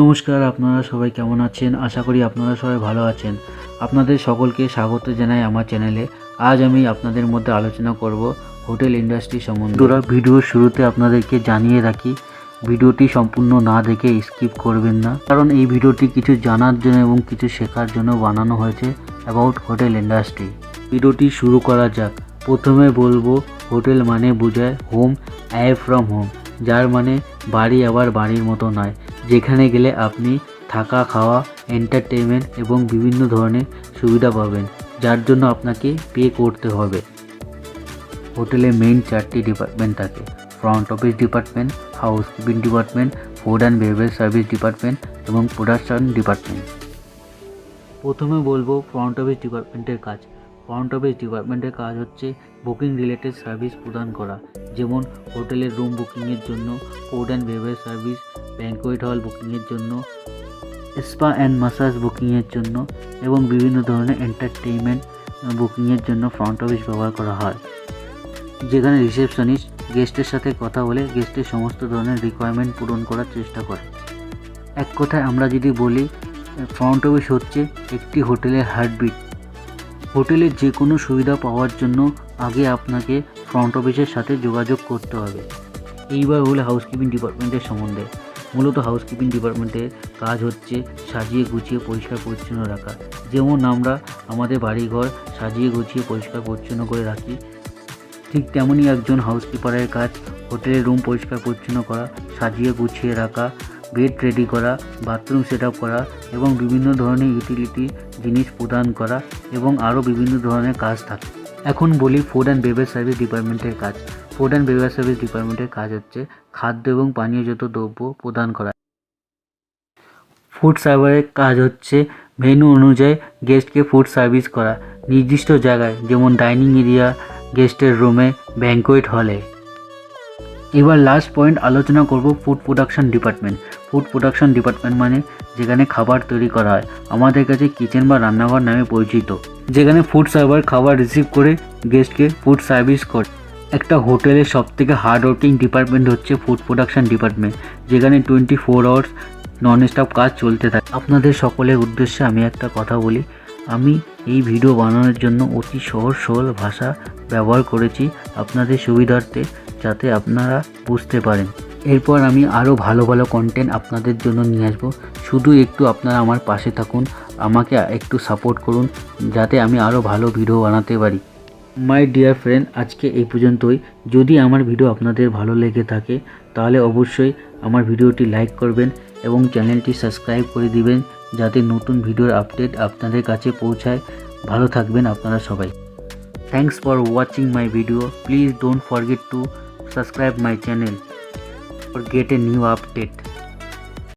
নমস্কার, আপনারা সবাই কেমন আছেন? আশা করি আপনারা সবাই ভালো আছেন। আপনাদের সকলকে স্বাগত জানাই আমার চ্যানেলে। আজ আমি আপনাদের মধ্যে আলোচনা করব হোটেল ইন্ডাস্ট্রি সম্বন্ধে। তোরা ভিডিওর শুরুতে আপনাদেরকে জানিয়ে রাখি, ভিডিওটি সম্পূর্ণ না দেখে স্কিপ করবেন না। কারণ এই ভিডিওটি কিছু জানার জন্য এবং কিছু শেখার জন্য বানানো হয়েছে অ্যাবাউট হোটেল ইন্ডাস্ট্রি। ভিডিওটি শুরু করা যাক। প্রথমে বলব, হোটেল মানে বোঝায় হোম, অ্যাওয়ে ফ্রম হোম, যার মানে বাড়ি আবার বাড়ির মতো নয়। যেখানে গেলে আপনি থাকা, খাওয়া এন্টারটেনমেন্ট এবং বিভিন্ন ধরনের সুবিধা পাবেন, যার জন্য আপনাকে পে করতে হবে। হোটেলে মেইন চারটি ডিপার্টমেন্ট থাকে। Front office department house housekeeping department food and beverage service department এবং প্রোডাকশন ডিপার্টমেন্ট প্রথমে বলব ফ্রন্ট অফিস ডিপার্টমেন্টের কাজ। ফ্রন্ট অফিস ডিপার্টমেন্টের কাজ হচ্ছে বুকিং রিলেটেড সার্ভিস প্রদান করা। যেমন হোটেলের রুম বুকিংয়ের জন্য food and beverage service banquet hall বুকিংয়ের জন্য, স্পা অ্যান্ড মাসাজ বুকিংয়ের জন্য এবং বিভিন্ন ধরনের এন্টারটেইনমেন্ট বুকিংয়ের জন্য ফ্রন্ট অফিস ব্যবহার করা হয়। যেখানে রিসেপশনিস্ট, গেস্টের সাথে কথা বলে গেস্টের সমস্ত ধরনের রিকোয়ারমেন্ট পূরণ করার চেষ্টা করে। এক কথায় আমরা যদি বলি ফ্রন্ট অফিস হচ্ছে একটি হোটেলের হার্টবিট। হোটেলের যে কোনো সুবিধা পাওয়ার জন্য আগে আপনাকে ফ্রন্ট অফিসের সাথে যোগাযোগ করতে হবে। এইবার হলো হাউসকিপিং ডিপার্টমেন্টের সম্বন্ধে। মূলত হাউসকিপিং ডিপার্টমেন্টের কাজ হচ্ছে সাজিয়ে গুছিয়ে পরিষ্কার পরিচ্ছন্ন রাখা। যেমন আমরা আমাদের বাড়িঘর সাজিয়ে গুছিয়ে পরিষ্কার পরিচ্ছন্ন করে রাখি। ঠিক তেমনই একজন হাউসকিপারের কাজ হোটেলের রুম পরিষ্কার পরিচ্ছন্ন করা, সাজিয়ে গুছিয়ে রাখা বেড রেডি করা বাথরুম সেট করা এবং বিভিন্ন ধরনের ইউটিলিটি জিনিস প্রদান করা এবং আরও বিভিন্ন ধরনের কাজ থাকে। এখন বলি ফুড অ্যান্ড বেভারেজ সার্ভিস ডিপার্টমেন্টের কাজ। ফুড অ্যান্ড বেভারেজ সার্ভিস ডিপার্টমেন্টের কাজ হচ্ছে খাদ্য এবং পানীয়জাত দ্রব্য প্রদান করা। ফুড সার্ভারের কাজ হচ্ছে মেনু অনুযায়ী গেস্টকে ফুড সার্ভিস করা। নির্দিষ্ট জায়গায় যেমন ডাইনিং এরিয়া গেস্টের রুমে ব্যাঙ্কোয়েট হলে এবার লাস্ট পয়েন্ট আলোচনা করব food production department food production department মানে যেখানে খাবার তৈরি করা হয়। আমাদের কাছে কিচেন বা রান্নাঘর নামে পরিচিত। যেখানে ফুড সার্ভার খাবার রিসিভ করে গেস্টকে ফুড সার্ভিস করে। একটা হোটেলের সবথেকে হার্ড ওয়ার্কিং ডিপার্টমেন্ট হচ্ছে ফুড প্রোডাকশন ডিপার্টমেন্ট যেখানে twenty four hours non stop কাজ চলতে থাকে। আপনাদের সকলের উদ্দেশ্যে আমি একটা কথা বলি, আমি এই ভিডিও বানানোর জন্য অতি সহজ সরল ভাষা ব্যবহার করেছি। আপনাদের সুবিধার্থে যাতে আপনারা বুঝতে পারেন। এরপর আমি আরও ভালো ভালো কন্টেন্ট আপনাদের জন্য নিয়ে আসব। শুধু একটু আপনারা আমার পাশে থাকুন, আমাকে একটু সাপোর্ট করুন, যাতে আমি আরও ভালো ভিডিও বানাতে পারি। মাই ডিয়ার ফ্রেন্ড আজকে এই পর্যন্তই। যদি আমার ভিডিও আপনাদের ভালো লেগে থাকে, তাহলে অবশ্যই আমার ভিডিওটি লাইক করবেন এবং চ্যানেলটি সাবস্ক্রাইব করে দিবেন, যাতে নতুন ভিডিওর আপডেট আপনাদের কাছে পৌঁছায়। ভালো থাকবেন আপনারা সবাই। Thanks for watching my video please don't forget to subscribe my channel or get a new update